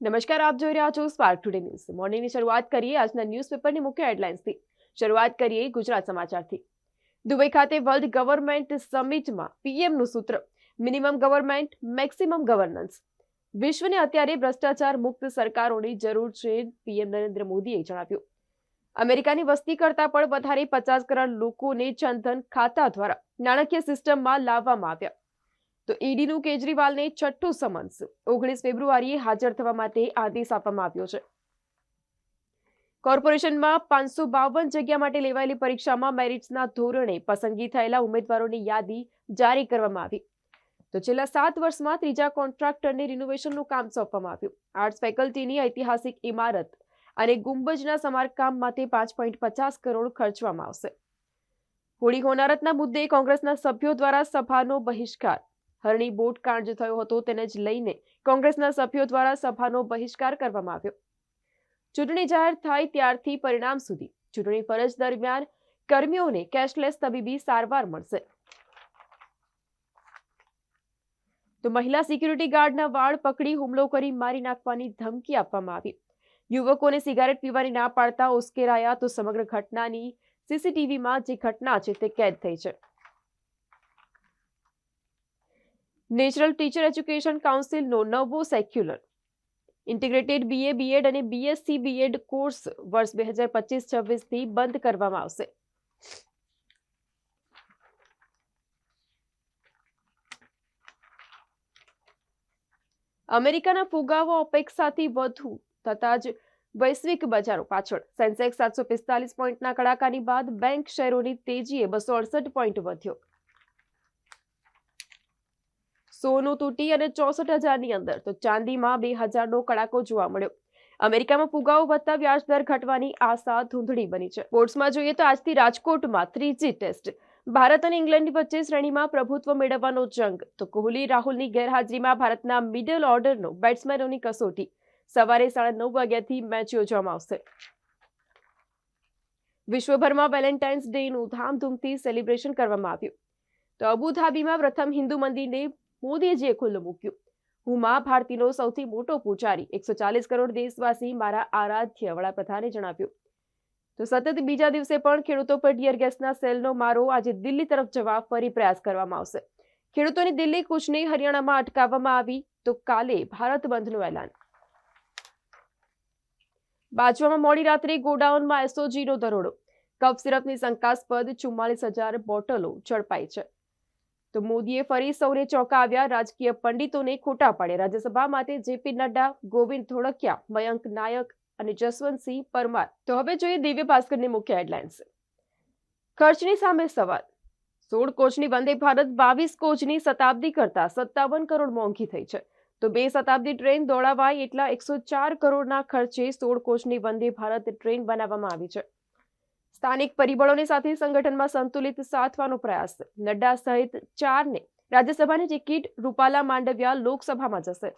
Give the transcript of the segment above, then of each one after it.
નમસ્કાર, આપ જોઈ રહ્યા છો સ્પાર્ક ટુડે ન્યૂઝ મોર્નિંગની શરૂઆત કરીએ આજના ન્યૂઝપેપરની મુખ્ય હેડલાઇન્સથી શરૂઆત કરીએ ગુજરાત સમાચારથી. દુબઈ ખાતે વર્લ્ડ ગવર્મેન્ટ સમિટમાં પીએમનું સૂત્ર મિનિમમ ગવર્મેન્ટ મેક્સિમમ ગવર્નન્સ વિશ્વને અત્યારે ભ્રષ્ટાચાર મુક્ત સરકારોની જરૂર છે પીએમ નરેન્દ્ર મોદીએ જણાવ્યું. અમેરિકાની વસ્તી કરતાં પણ વધારે પચાસ કરોડ લોકોને જનધન ખાતા દ્વારા નાણાકીય સિસ્ટમમાં લાવવામાં આવ્યા. તો ઈડીનું કેજરીવાલને છઠ્ઠું સમન્સ. ઓગણીસ ફેબ્રુઆરીએ હાજર થવા માટે આદેશ આપવામાં આવ્યો છે. કોર્પોરેશનમાં પાંચસો બાવન જગ્યા માટે લેવાયેલી પરીક્ષામાં મેરિટ્સના ધોરણે પસંદગી થયેલા ઉમેદવારોની યાદી જારી કરવામાં આવી. તો છેલ્લા સાત વર્ષમાં ત્રીજા કોન્ટ્રાક્ટરને રિનોવેશનનું કામ સોંપવામાં આવ્યું. આર્ટ્સ ફેકલ્ટીની ઐતિહાસિક ઇમારત અને ગુંબજના સમારકામ માટે પાંચ પોઈન્ટ પચાસ કરોડ ખર્ચવામાં આવશે. હોળી હોનારતના મુદ્દે કોંગ્રેસના સભ્યો દ્વારા સભાનો બહિષ્કાર. હરણી બોટ કાંડ થયો હતો તેને જ લઈને કોંગ્રેસના સભ્યો દ્વારા સભાનો બહિષ્કાર કરવામાં આવ્યો. ચૂંટણી જાહેર થાય ત્યારથી પરિણામ સુધી. ચૂંટણી ફરજ દરમિયાન કર્મીઓને કેશલેસ તબીબી સારવાર મળશે. તો મહિલા સિક્યુરિટી ગાર્ડના વાળ પકડી હુમલો કરી મારી નાખવાની ધમકી આપવામાં આવી. યુવકોને સિગારેટ પીવાની ના પાડતા ઉશ્કેરાયા તો સમગ્ર ઘટનાની સીસીટીવીમાં જે ઘટના છે તે કેદ થઈ છે. નેચરલ ટીચર એજ્યુકેશન કાઉન્સિલનો નવો secular integrated B A B Ed અને B Sc B Ed course વર્ષ બે હજાર પચીસ છવ્વીસથી બંધ કરવામાં આવશે. અમેરિકાના ફુગાવો અપેક્ષાથી વધુ થતા જ વૈશ્વિક બજારો પાછળ. સેન્સેક્સ સાતસો પિસ્તાલીસ પોઈન્ટના કડાકાની બાદ બેંક શેરોની તેજીએ બસો અડસઠ પોઈન્ટ વધ્યો. સોનું તૂટી અને ચોસઠ હજારની અંદર. તો ચાંદીમાં બે હજારનો કડાકો જોવા મળ્યો. અમેરિકામાં ફુગાવો વધતા વ્યાજ દર ઘટવાની આશા ધૂંધળી બની છે. સ્પોર્ટ્સમાં જોઈએ તો આજથી રાજકોટમાં ત્રીજી ટેસ્ટ. ભારત અને ઇંગ્લેન્ડ વચ્ચે શ્રેણીમાં પ્રભુત્વ મેળવવાનો જંગ. તો કોહલી, રાહુલની ગેરહાજરીમાં ભારતના મિડલ ઓર્ડરનો બેટ્સમેનોની કસોટી. સવારે સાડા નવ વાગ્યાથી મેચ યોજવામાં આવશે. વિશ્વભરમાં વેલેન્ટાઇન્સ ડેનું ધામધૂમથી સેલિબ્રેશન કરવામાં આવ્યું. તો અબુધાબીમાં પ્રથમ હિન્દુ મંદિરને મોદીજીએ ખુલ્લું મૂક્યું. હું મા ભારતીનો સૌથી મોટો પૂજારી, એકસો ચાલીસ કરોડ દેશવાસી મારા આરાધ્ય વડાપ્રધાને જણાવ્યું. તો સતત બીજા દિવસે પણ ખેડૂતો પર ટીયર ગેસના સેલનો મારો આજે દિલ્હી તરફ જવા ફરી પ્રયાસ કરવામાં આવશે. ખેડૂતોની દિલ્હી કૂચને હરિયાણામાં અટકાવવામાં આવી, તો કાલે ભારત બંધનું એલાન. બાજવામાં મોડી રાત્રે ગોડાઉનમાં એસઓજીનો દરોડો. કફ સિરપની શંકાસ્પદ ચુમ્માલીસ હજાર બોટલો ઝડપાઈ છે. તો મોદીએ ફરી સૌને ચોંકાવ્યા રાજકીય પંડિતોને ખોટા પાડ્યા. રાજ્યસભા માટે જેપી નડ્ડા, ગોવિંદ ધોળકિયા, મયંક નાયક અને જસવંતસિંહ પરમાર. તો હવે જોઈએ દિવ્ય ભાસ્કરની મુખ્ય હેડલાઇન્સ. ખર્ચની સામે સવાલ. સોળ કોચની વંદે ભારત, બાવીસ કોચની શતાબ્દી કરતા સત્તાવન કરોડ મોંઘી થઈ છે. તો બે શતાબ્દી ટ્રેન દોડાવાય એટલા એકસો ચાર કરોડના ખર્ચે સોળ કોચની વંદે ભારત ટ્રેન બનાવવામાં આવી છે. સ્થાનિક પરિબળોની સાથે સંગઠનમાં સંતુલિત સાધવાનો પ્રયાસ. નડ્ડા સહિત ચારને રાજ્યસભાની ટિકિટ રૂપાલા માંડવિયા લોકસભામાં જશે.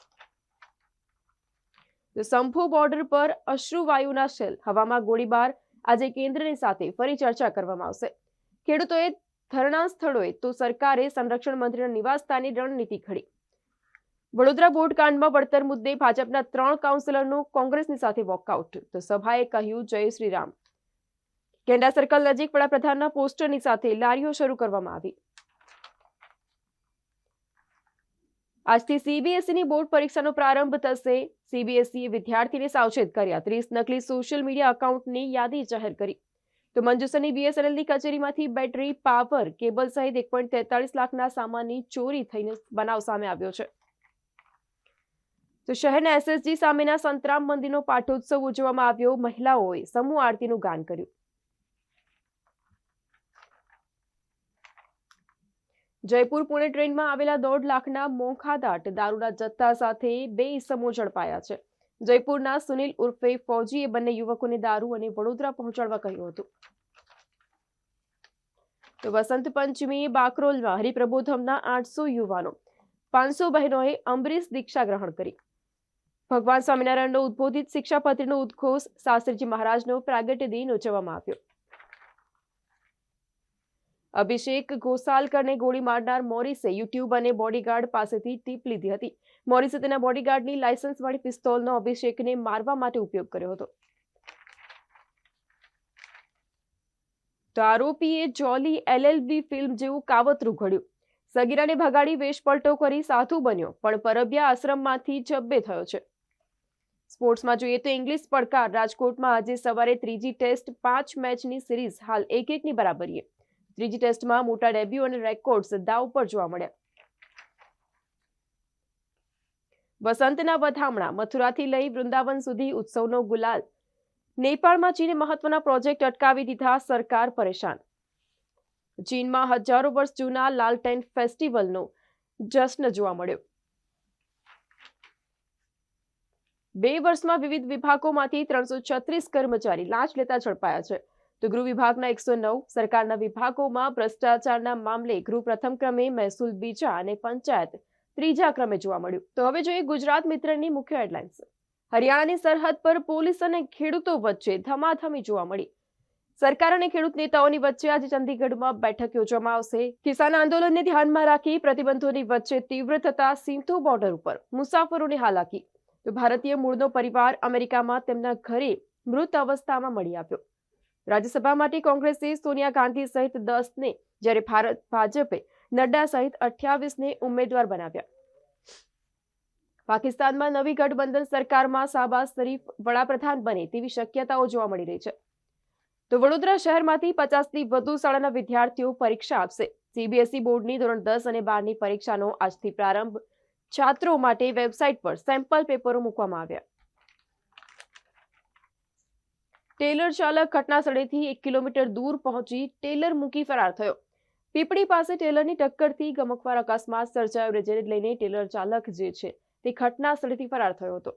સંભુ બોર્ડર પર અશ્રુવાયુના શેલ, હવામાં ગોળીબાર, આજે કેન્દ્રની સાથે ફરી ચર્ચા કરવામાં આવશે. ખેડૂતોએ ધરણા સ્થળોએ તો સરકારે સંરક્ષણ મંત્રીના નિવાસસ્થાને રણનીતિ ઘડી. વડોદરા બોટ કાંડમાં વળતર મુદ્દે ભાજપના ત્રણ કાઉન્સિલરનું કોંગ્રેસની સાથે વોકઆઉટ. તો સભાએ કહ્યું, જય શ્રી રામ. કેન્ડા સર્કલ નજીક વડાપ્રધાનના પોસ્ટરની સાથે લારીઓ શરૂ કરવામાં આવી. આજથી સીબીએસઈની બોર્ડ પરીક્ષાનો પ્રારંભ થશે. સીબીએસઈએ વિદ્યાર્થીને સાવચેત કર્યા. ત્રીસ નકલી સોશિયલ મીડિયા એકાઉન્ટની યાદી જાહેર કરી. તો મંજુસરની બીએસએનએલની કચેરીમાંથી બેટરી પાવર કેબલ સહિત એક પોઈન્ટ તેતાલીસ લાખના સામાનની ચોરી થઈને બનાવ સામે આવ્યો છે. તો શહેરના એસએસજી સામેના સંતરામ મંદિરનો પાઠોત્સવ ઉજવવામાં આવ્યો. મહિલાઓએ સમૂહ આરતીનું ગાન કર્યું. જયપુર પુણે ટ્રેનમાં આવેલા દોઢ લાખના મોંઘાદાટ દારૂના જથ્થા સાથે બે ઇસમો ઝડપાયા છે. જયપુરના સુનિલ ઉર્ફે ફૌજીએ બંને યુવકોને દારૂ અને વડોદરા પહોંચાડવા કહ્યું હતું. તો વસંત પંચમી બાકરોલમાં હરિપ્રબોધમના આઠસો યુવાનો, પાંચસો બહેનોએ અમરીશ દીક્ષા ગ્રહણ કરી. ભગવાન સ્વામિનારાયણનો ઉદ્બોધિત શિક્ષાપત્રીનો ઉદ્ઘોષ શાસ્ત્રીજી મહારાજનો પ્રાગટ્ય દિન ઉજવવામાં આવ્યો. અભિષેક ગોસાલકરને ગોળી મારનાર મોરિસે યુટ્યુબ અને બોડીગાર્ડ પાસેથી ટીપ લીધી હતી. મોરિસે તેના બોડીગાર્ડની લાયસન્સવાળી પિસ્તોલનો અભિષેકને મારવા માટે ઉપયોગ કર્યો હતો. તો આરોપીએ જોલી એલએલબી ફિલ્મ જેવું કાવતરું ઘડ્યું. સગીરાને ભગાડી વેશપલટો કરી સાધુ બન્યો, પણ પરબિયા આશ્રમમાંથી જબ્બે થયો છે. સ્પોર્ટ્સમાં જોઈએ તો ઇંગ્લિશ પડકાર રાજકોટમાં આજે સવારે ત્રીજી ટેસ્ટ પાંચ મેચની સિરીઝ હાલ એક એકની બરાબરીએ. ત્રીજી ટેસ્ટમાં મોટા ડેબ્યુ અને રેકોર્ડ્સ દાવ પર જોવા મળ્યા. વસંતના વધામણા, મથુરાથી લઈ વૃંદાવન સુધી ઉત્સવનો ગુલાલ. નેપાળમાં ચીને મહત્વના પ્રોજેક્ટ અટકાવી દીધા, સરકાર પરેશાન. ચીનમાં હજારો વર્ષ જૂના લાલટેન ફેસ્ટિવલનો જશ્ન જોવા મળ્યો. બે વર્ષમાં વિવિધ વિભાગોમાંથી ત્રણસો છત્રીસ કર્મચારી લાંચ લેતા ઝડપાયા છે. તો ગૃહ વિભાગના એકસો નવ, સરકારના વિભાગોમાં ભ્રષ્ટાચારના મામલે ગૃહ પ્રથમ ક્રમે મહેસૂલ બીજા અને પંચાયત ત્રીજા ક્રમે જોવા મળ્યું. તો હવે જોઈએ ગુજરાત મિત્રની મુખ્ય હેડલાઇન્સ. હરિયાણાની સરહદ પર પોલીસ અને ખેડૂતો વચ્ચે ધમાધમી જોવા મળી. સરકાર અને ખેડૂત નેતાઓની વચ્ચે આજે ચંદીગઢમાં બેઠક યોજવામાં આવશે. કિસાન આંદોલનને ધ્યાનમાં રાખી પ્રતિબંધોની વચ્ચે તીવ્ર થતા સિંધુ બોર્ડર ઉપર મુસાફરોની હાલાકી. તો ભારતીય મૂળનો પરિવાર અમેરિકામાં તેમના ઘરે મૃત અવસ્થામાં મળી આવ્યો. રાજ્યસભા માટે કોંગ્રેસે સોનિયા ગાંધી સહિત દસને, જ્યારે ભારત ભાજપે નડ્ડા સહિત અઠ્યાવીસને ઉમેદવાર બનાવ્યા. પાકિસ્તાનમાં નવી ગઠબંધન સરકારમાં શાહબાઝ શરીફ વડાપ્રધાન બને તેવી શક્યતાઓ જોવા મળી રહી છે. તો વડોદરા શહેરમાંથી પચાસથી વધુ શાળાના વિદ્યાર્થીઓ પરીક્ષા આપશે. સીબીએસઈ બોર્ડની ધોરણ દસ અને બારની પરીક્ષાનો આજથી પ્રારંભ છાત્રો માટે વેબસાઇટ પર સેમ્પલ પેપરો મૂકવામાં આવ્યા. ટેલર ચાલક ઘટનાસ્થળેથી એક કિલોમીટર દૂર પહોંચી ટેલર મૂકી ફરાર થયો. પીપળી પાસે ટેલરની ટક્કરથી ગમકવાર અકસ્માત સર્જાયો જેને લઈને ટેલર ચાલક જે છે તે ઘટના સ્થળેથી ફરાર થયો હતો.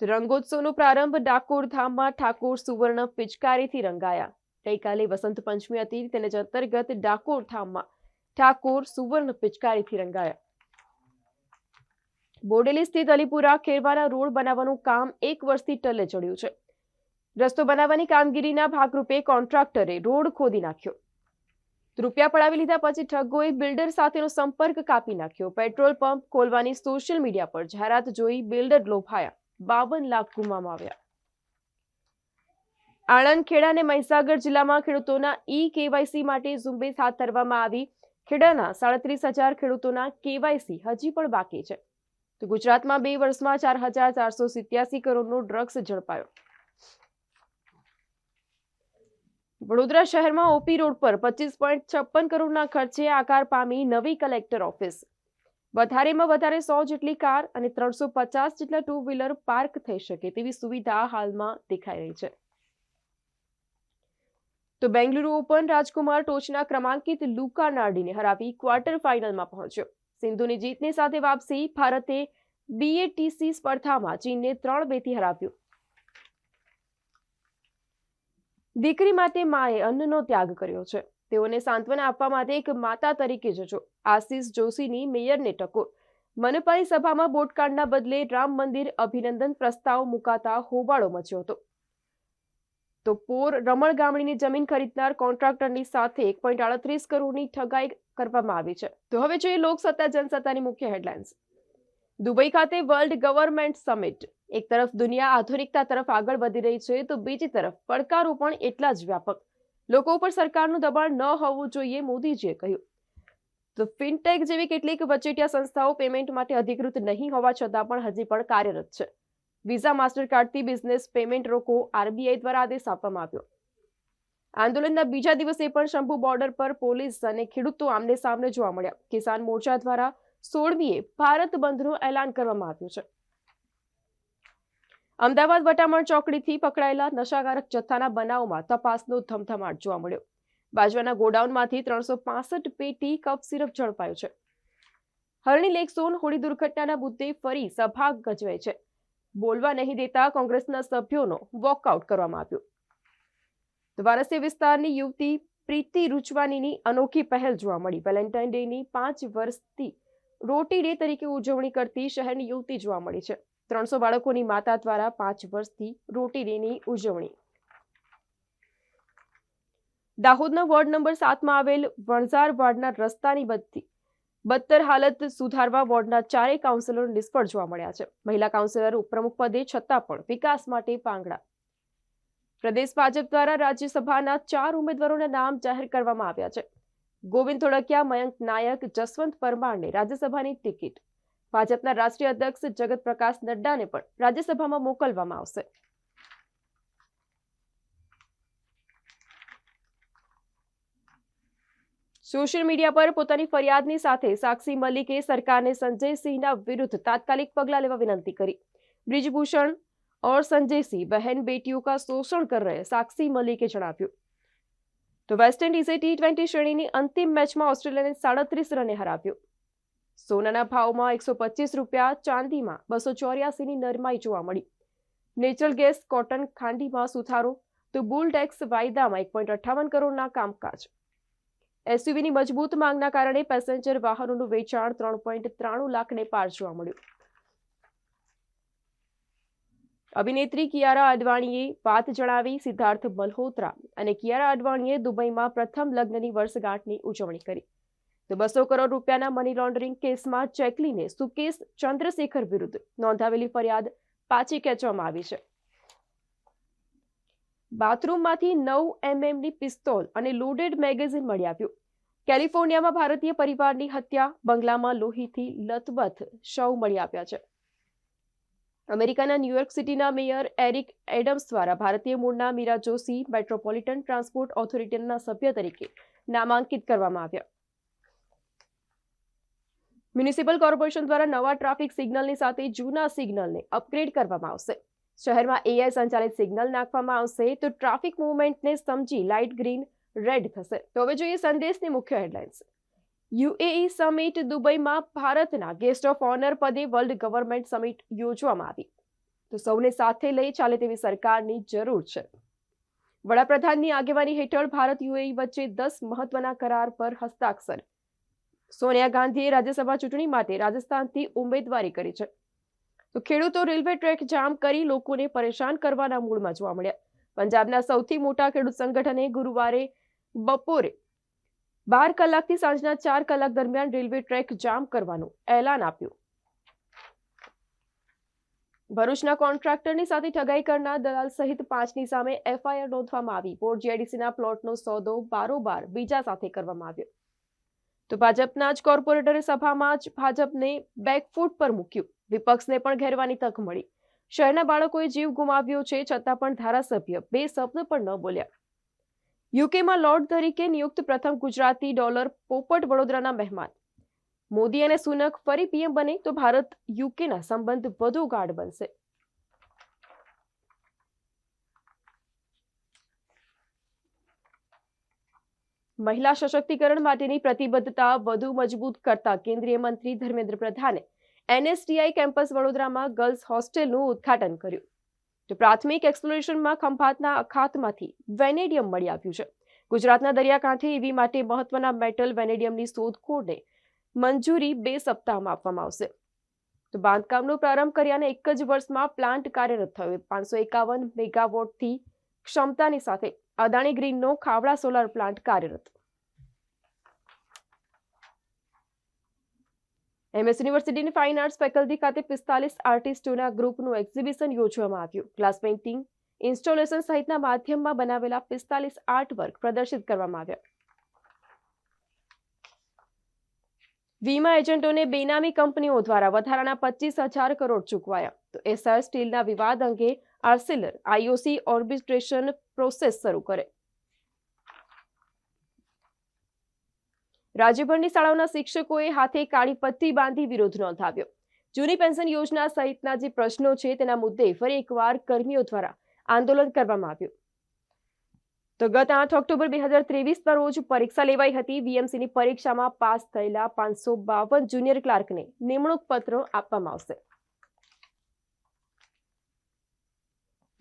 રંગોત્સવનો પ્રારંભ ડાકોર ધામમાં ઠાકોર સુવર્ણ પિચકારીથી રંગાયા. ગઈકાલે વસંત પંચમી હતી, તેને અંતર્ગત ડાકોર ધામમાં ઠાકોર સુવર્ણ પિચકારીથી રંગાયા. બોડેલી સ્થિત અલીપુરા ખેરવાના રોડ બનાવવાનું કામ એક વર્ષથી ટલે ચડ્યું છે. રસ્તો બનાવવાની કામગીરીના ભાગરૂપે કોન્ટ્રાક્ટરે રોડ ખોદી નાખ્યો. રૂપિયા પડાવી લીધા પછી ઠગોએ બિલ્ડર સાથેનો સંપર્ક કાપી નાખ્યો. પેટ્રોલ પંપ ખોલવાની સોશિયલ મીડિયા પર જાહેરાત જોઈ બિલ્ડર લોભાયા. બાવન લાખ ગુમાવવામાં આવ્યા. આણંદ ખેડા અને મહીસાગર જિલ્લામાં ખેડૂતોના ઈ કેવાયસી માટે ઝુંબેશ હાથ ધરવામાં આવી. ખેડાના સાડત્રીસ હજાર ખેડૂતોના કેવાયસી હજી પણ બાકી છે. તો ગુજરાતમાં બે વર્ષમાં ચાર હજાર ચારસો સિત્યાસી કરોડનો ડ્રગ્સ ઝડપાયો. વડોદરા શહેરમાં ઓપી રોડ પર પચીસ પોઈન્ટ છપ્પન કરોડના ખર્ચે આકાર પામી નવી કલેક્ટર ઓફિસ. વધારેમાં વધારે સો જેટલી કાર અને ત્રણસો પચાસ જેટલા ટુ વ્હીલર પાર્ક થઈ શકે તેવી સુવિધા હાલમાં દેખાઈ રહી છે. તો બેંગલુરુ ઓપન રાજકુમાર ટોચના ક્રમાંકિત લુકા નાર્ડીને હરાવી ક્વાર્ટર ફાઇનલમાં પહોંચ્યો. સિંધુની જીતની સાથે વાપસી ભારતે બીએટીસી સ્પર્ધામાં ચીનને ત્રણ બેથી હરાવ્યું. દીકરી માટે માએ અન્નનો ત્યાગ કર્યો છે. તેઓને સાંત્વના આપવા માટે એક માતા તરીકે જજો. આશીષ જોશીની મેયરને ટકોર. મનપાની સભામાં બોટકાંડના બદલે રામ મંદિર અભિનંદન પ્રસ્તાવ મુકાતા હોબાળો મચ્યો હતો. તો પોર રમણ ગામડીની જમીન ખરીદનાર કોન્ટ્રાક્ટરની સાથે એક પોઈન્ટ આડત્રીસ કરોડની ઠગાઈ કરવામાં આવી છે. તો હવે જોઈએ લોકસત્તા જનસત્તાની મુખ્ય હેડલાઇન્સ. દુબઈ ખાતે વર્લ્ડ ગવર્મેન્ટ સમિટ. એક તરફ દુનિયા આધુનિકતા તરફ આગળ વધી રહી છે, તો બીજી તરફ પડકારો પણ એટલા જ વ્યાપક. લોકો ઉપર સરકારનું દબાણ ન હોવું જોઈએ, મોદીજીએ કહ્યું. તો ફિનટેક જેવી કેટલીક વચેટિયા સંસ્થાઓ પેમેન્ટ માટે અધિકૃત નહીં હોવા છતાં પણ હજી પણ કાર્યરત છે. વિઝા માસ્ટરકાર્ડથી બિઝનેસ પેમેન્ટ રોકો આરબીઆઈ દ્વારા આદેશ આપવામાં આવ્યો. આંદોલનના બીજા દિવસે પણ શંભુ બોર્ડર પર પોલીસ અને ખેડૂતો આમને સામને જોવા મળ્યા. કિસાન મોરચા દ્વારા સોળમીએ ભારત બંધનું એલાન કરવામાં આવ્યું છે. અમદાવાદ વટામણ ચોકડીથી પકડાયેલા નશાકારક જથ્થાના બનાવમાં તપાસનો ધમધમાટ જોવા મળ્યો. બાજવાના ગોડાઉનમાંથી ત્રણસો પેટી, કપ સિરપ ઝડપાયો છે. હરણી લેક ઝોન હોળી દુર્ઘટનાના મુદ્દે ફરી સભા ગજવાય છે. બોલવા નહીં દેતા કોંગ્રેસના સભ્યોનો વોકઆઉટ કરવામાં આવ્યો. વારસી વિસ્તારની યુવતી પ્રીતિ રૂચવાનીની અનોખી પહેલ જોવા મળી. વેલેન્ટાઇન ડેની પાંચ વર્ષથી રોટી ડે તરીકે ઉજવણી કરતી શહેરની યુવતી જોવા મળી છે. ત્રણસો બાળકોની માતા દ્વારા પાંચ વર્ષથી રોટી ડેની ઉજવણી. દાહોદના વોર્ડ નંબર સાતમાં આવેલ વણઝાર વાડના રસ્તાની બધી બદતર હાલત સુધારવા વોર્ડના ચારેય કાઉન્સિલર નિષ્ફળ જોવા મળ્યા છે. મહિલા કાઉન્સિલર ઉપપ્રમુખ પદે છતાં પણ વિકાસ માટે પાંગડા. પ્રદેશ ભાજપ દ્વારા રાજ્યસભાના ચાર ઉમેદવારોના નામ જાહેર કરવામાં આવ્યા છે. ગોવિંદ ધોળકિયા, મયંક નાયક, જસવંત પરમારને રાજ્યસભાની ટિકિટ. ભાજપના રાષ્ટ્રીય અધ્યક્ષ જગત પ્રકાશ નડ્ડાને પણ રાજ્યસભામાં મોકલવામાં આવશે. સોશિયલ મીડિયા પર પોતાની ફરિયાદની સાથે સાક્ષી મલિકે સરકારને સંજય સિંહના વિરુદ્ધ તાત્કાલિક પગલાં લેવા વિનંતી કરી. બ્રિજભૂષણ ઓર સંજયસિંહ બહેન બેટીઓ કા શોષણ કર રહે, સાક્ષી મલિકે જણાવ્યું. તો વેસ્ટ ઇન્ડિઝે ટી ટ્વેન્ટી શ્રેણીની અંતિમ મેચમાં ઓસ્ટ્રેલિયાને સાડત્રીસ રને હરાવ્યો. સોનાના ભાવમાં એકસો પચીસ રૂપિયા, ચાંદીમાં બસો ચોર્યાસીની નરમાઈ જોવા મળી. નેચરલ ગેસ કોટન ખાંડીમાં સુધારો, તો બુલ ટેક્સ વાયદામાં એક પોઈન્ટ અઠ્ઠાવન કરોડના કામકાજ. એસયુવીની મજબૂત માંગના કારણે પેસેન્જર વાહનોનું વેચાણ ત્રણ પોઈન્ટ ત્રાણું લાખને પાર જોવા મળ્યું. અભિનેત્રી કિયારા અડવાણીએ વાત જણાવી સિદ્ધાર્થ મલ્હોત્રા અને કિયારા અડવાણીએ દુબઈમાં પ્રથમ લગ્નની વર્ષગાંઠની ઉજવણી કરી. તો બસો કરોડ રૂપિયાના મની લોન્ડરિંગ કેસમાં ચેકલીને સુકેશ ચંદ્રશેખર વિરુદ્ધ નોંધાવેલી ફરિયાદ પાછી ખેંચવામાં આવી છે. બાથરૂમમાંથી નવ એમએમની પિસ્તોલ અને લોડેડ મેગેઝિન મળી આવ્યું. કેલિફોર્નિયામાં ભારતીય પરિવારની હત્યા, બંગલામાં લોહીથી લથબથ શવ મળી આવ્યા છે. અમેરિકાના ન્યુયોર્ક સિટીના મેયર એરિક એડમ્સ દ્વારા ભારતીય મૂળના મીરા જોશી મેટ્રોપોલિટન ટ્રાન્સપોર્ટ ઓથોરિટીના સભ્ય તરીકે નામાંકિત કરવામાં આવ્યા. મ્યુનિસિપલ કોર્પોરેશન દ્વારા નવા ટ્રાફિક સિગ્નલની સાથે જૂના સિગ્નલને અપગ્રેડ કરવામાં આવશે. શહેરમાં એઆઈ સંચાલિત સિગ્નલ નાખવામાં આવશે તો ટ્રાફિક મુવમેન્ટને સમજી લાઇટ ગ્રીન રેડ થશે. તો હવે જોઈએ સંદેશની મુખ્ય હેડલાઇન્સ. યુએઈ સમિટ દુબઈમાં ભારતના ગેસ્ટ ઓફ ઓનર પદે વર્લ્ડ ગવર્મેન્ટ સમિટ યોજવામાં આવી. તો સૌને સાથે લઈ ચાલે તેવી સરકારની જરૂર છે. વડાપ્રધાનની આગેવાની હેઠળ ભારત યુએઈ વચ્ચે દસ મહત્વના કરાર પર હસ્તાક્ષર. સોનિયા ગાંધીએ રાજ્યસભા ચૂંટણી માટે રાજસ્થાનથી ઉમેદવારી કરી છે. તો ખેડૂતો રેલવે ટ્રેક જામ કરી લોકોને પરેશાન કરવાના મૂડમાં જોવા મળ્યા. પંજાબના સૌથી મોટા ખેડૂત સંગઠને ગુરુવારે બપોરે બાર કલાકથી સાંજના ચાર કલાક દરમિયાન રેલવે ટ્રેક જામ કરવાનું એલાન આપ્યું. ભરૂચના કોન્ટ્રાક્ટરની સાથે ઠગાઈ કરનાર દલાલ સહિત પાંચની સામે એફઆઈઆર નોંધવામાં આવી. પોર્ટ જીઆઈડીસીના પ્લોટનો સોદો બારોબાર બીજા સાથે કરવામાં આવ્યો. તો ભાજપના જ કોર્પોરેટરે સભામાં જ ભાજપને બેકફૂટ પર મૂક્યું. વિપક્ષને પણ ઘેરવાની તક મળી. શહેરના બાળકોએ જીવ ગુમાવ્યો છે છતાં પણ ધારાસભ્ય બે શબ્દ પણ ન બોલ્યા. યુકેમાં લોર્ડ તરીકે નિયુક્ત પ્રથમ ગુજરાતી ડોલર પોપટ વડોદરાના મહેમાન. મોદી અને સુનક ફરી પીએમ બને તો ભારત યુકેના સંબંધ વધુ ગાઢ બનશે. મહિલા સશક્તિકરણ માટેની પ્રતિબદ્ધતા વધુ મજબૂત કરતા કેન્દ્રીય મંત્રી ધર્મેન્દ્ર પ્રધાને એનએસટીઆઈ કેમ્પસ વડોદરામાં ગર્લ્સ હોસ્ટેલનું ઉદ્ઘાટન કર્યું. તો પ્રાથમિક એક્સપ્લોરેશનમાં ખંભાતના અખાતમાંથી વેનેડિયમ મળી આવ્યું છે. ગુજરાતના દરિયાકાંઠે એવી માટે મહત્વના મેટલ વેનેડિયમની શોધખોળને મંજૂરી બે સપ્તાહમાં આપવામાં આવશે. તો બાંધકામનો પ્રારંભ કર્યાને એક જ વર્ષમાં પ્લાન્ટ કાર્યરત થયો. પાંચસો એકાવન મેગાવોટથી ક્ષમતાની સાથે અદાણી ગ્રીનનો ખાવડા સોલાર પ્લાન્ટ કાર્યરત. એમએસ યુનિવર્સિટીની ફાઇન આર્ટ્સ ફેકલ્ટી ખાતે પિસ્તાલીસ આર્ટિસ્ટોના ગ્રુપનું એક્ઝિબિશન યોજવામાં આવ્યું. ગ્લાસ પેઇન્ટિંગ ઇન્સ્ટોલેશન સહિતના માધ્યમમાં બનાવેલા પિસ્તાલીસ આર્ટ વર્ક પ્રદર્શિત કરવામાં આવ્યા. વીમા એજન્ટોને બેનામી કંપનીઓ દ્વારા વધારાના પચીસ હજાર કરોડ ચૂકવાયા. તો એસઆર સ્ટીલના વિવાદ અંગે આર્સિલર આઈઓસી ઓર્બિટ્રેશન પ્રોસેસ શરૂ કરે. રાજ્યભરની શાળાઓના શિક્ષકોએ હાથે કાળી પટ્ટી બાંધી વિરોધ નોંધાવ્યો. જૂની પેન્શન યોજના સહિતના જે પ્રશ્નો છે તેના મુદ્દે ફરી એકવાર કર્મીઓ દ્વારા આંદોલન કરવામાં આવ્યું. તો ગત આઠ ઓક્ટોબર બે હજાર ત્રેવીસના રોજ પરીક્ષા લેવાઈ હતી. વીએમસીની પરીક્ષામાં પાસ થયેલા પાંચસો બાવન જુનિયર ક્લાર્કને નિમણૂક પત્ર આપવામાં આવશે.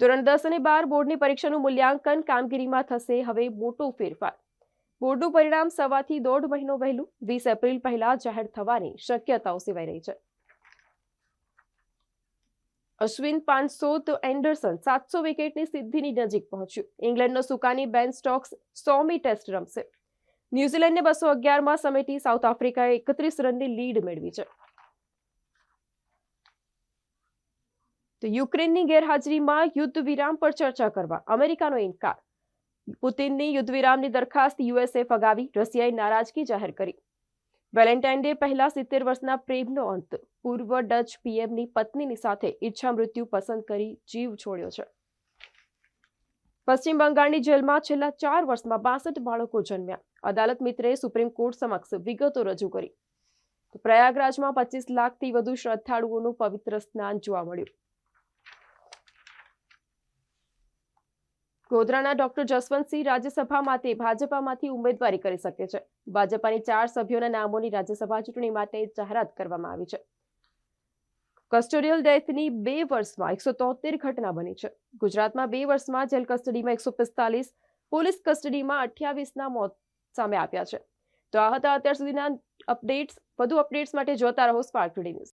ધોરણ દસ અને બાર બોર્ડની પરીક્ષાનું મૂલ્યાંકન કામગીરીમાં થશે. હવે મોટો ફેરફાર. બોર્ડનું પરિણામ સવાથી દોઢ મહિનો વહેલું, વીસ એપ્રિલ પહેલા જાહેર થવાની શક્યતાઓ સેવાઈ રહી છે. અશ્વિન પાંચસો તો એન્ડરસન સાતસો વિકેટની સિદ્ધિની નજીક પહોંચ્યું. ઇંગ્લેન્ડનો સુકાની બેન સ્ટોક્સ સોમી ટેસ્ટ રમશે. ન્યુઝીલેન્ડને બસો અગિયારમાં સમેટી સાઉથ આફ્રિકાએ એકત્રીસ રનની લીડ મેળવી છે. તો યુક્રેનની ગેરહાજરીમાં યુદ્ધ વિરામ પર ચર્ચા કરવા અમેરિકાનો ઇનકાર. પુતિનની યુદ્ધ વિરામની દરખાસ્ત યુએસએ ફગાવી, રશિયાએ નારાજગી જાહેર કરી. વેલેન્ટાઇન ડે પહેલા સિત્તેર વર્ષના પ્રેમનો અંત. પૂર્વ ડચ પીએમની પત્નીની સાથે ઈચ્છા મૃત્યુ પસંદ કરી જીવ છોડ્યો છે. પશ્ચિમ બંગાળની જેલમાં છેલ્લા ચાર વર્ષમાં બાસઠ બાળકો જન્મ્યા. અદાલત મિત્રે સુપ્રીમ કોર્ટ સમક્ષ વિગતો રજૂ કરી. પ્રયાગરાજમાં પચીસ લાખથી વધુ શ્રદ્ધાળુઓનું પવિત્ર સ્નાન જોવા મળ્યું. ગોધરાના ડોક્ટર જસવંતસિંહ રાજ્યસભા માટે ભાજપામાંથી ઉમેદવારી કરી શકે છે. ભાજપાની ચાર સભ્યોના નામોની રાજ્યસભા ચૂંટણી માટે જાહેરાત કરવામાં આવી છે. કસ્ટોડિયલ ડેથની બે વર્ષમાં એકસો તોતેર ઘટના બની છે. ગુજરાતમાં બે વર્ષમાં જેલ કસ્ટડીમાં એકસો પિસ્તાલીસ, પોલીસ કસ્ટડીમાં અઠ્યાવીસના મોત સામે આવ્યા છે. તો આ હતા અત્યાર સુધીના અપડેટ્સ. વધુ અપડેટ્સ માટે જોતા રહો સ્પાર્ક ન્યૂઝ